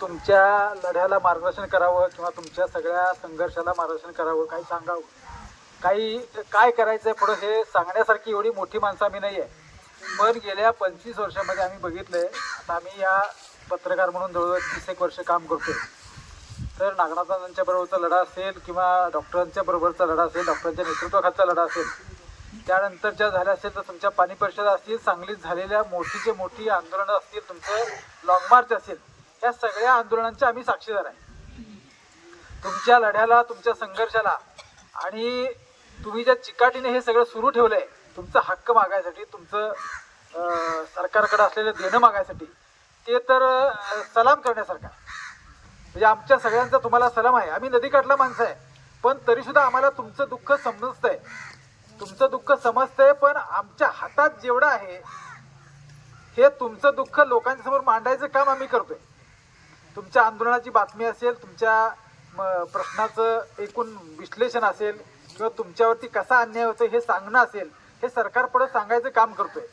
तुमच्या लढ्याला मार्गदर्शन करावं किंवा तुमच्या सगळ्या संघर्षाला मार्गदर्शन करावं काही सांगावं? काही काय करायचं आहे पुढं हे सांगण्यासारखी एवढी मोठी माणसं आम्ही नाही आहे पण गेल्या पंचवीस वर्षामध्ये आम्ही बघितलंय आता आम्ही या पत्रकार म्हणून जवळजवळ तीस एक वर्ष काम करतोय. तर नागनाथांच्या बरोबरचा लढा असेल किंवा डॉक्टरांच्या बरोबरचा लढा असेल डॉक्टरांच्या नेतृत्वाखालचा लढा असेल त्यानंतर ज्या झाल्या असेल तर तुमच्या पाणी परिषदा असतील सांगलीत झालेल्या मोठीचे मोठी आंदोलनं असतील तुमचं लॉंग मार्च असेल या सगळ्या आंदोलनांचे आम्ही साक्षीदार आहे. तुमच्या लढ्याला तुमच्या संघर्षाला आणि तुम्ही ज्या चिकाटीने हे सगळं सुरू ठेवलंय तुमचा हक्क मागायसाठी तुमचं सरकारकडे असलेलं देणं मागायसाठी ते तर सलाम करण्यासारखं म्हणजे आमच्या सगळ्यांचा तुम्हाला सलाम आहे. आम्ही नदीकाठला माणसं आहे पण तरीसुद्धा आम्हाला तुमचं दुःख समजतंय. तुमचं दुःख समजतंय पण आमच्या हातात जेवढं आहे हे तुमचं दुःख लोकांच्या समोर मांडायचं काम आम्ही करतोय. तुमच्या आंदोलनाची बातमी असेल तुमच्या म, प्रश्नाचं एकूण विश्लेषण असेल किंवा तुमच्यावरती कसा अन्याय होतो हे सांगणं असेल हे सरकारपुढे सांगायचं काम करतोय.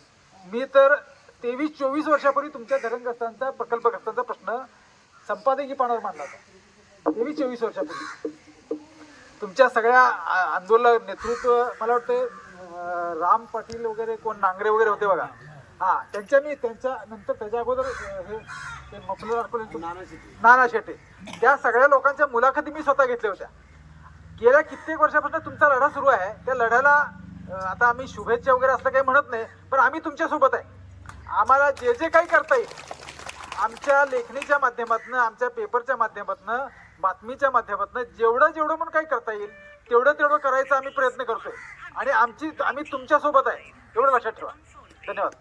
मी तर तेवीस चोवीस वर्षापूर्वी तुमच्या धरणग्रस्तांचा प्रकल्पग्रस्तांचा प्रश्न संपादकी पानावर मांडला होता. तेवीस चोवीस वर्षापूर्वी. तुमच्या सगळ्या आंदोलन नेतृत्व मला वाटतं राम पाटील वगैरे कोण नांगरे वगैरे होते बघा. हा त्यांच्या मी त्यांच्या नंतर त्याच्या अगोदर हे नाना शेटे त्या सगळ्या लोकांच्या मुलाखती मी स्वतः घेतल्या होत्या. गेल्या कित्येक वर्षापासून तुमचा लढा सुरू आहे. त्या लढ्याला आता आम्ही शुभेच्छा वगैरे असं काही म्हणत नाही पण आम्ही तुमच्यासोबत आहे. आम्हाला जे जे काही करता येईल आमच्या लेखणीच्या माध्यमातून आमच्या पेपरच्या माध्यमातून बातमीच्या माध्यमातून जेवढं जेवढं म्हणून काही करता येईल तेवढं तेवढं करायचा आम्ही प्रयत्न करतोय. आणि आमची आम्ही तुमच्यासोबत आहे. एवढं लक्षात ठेवा. धन्यवाद.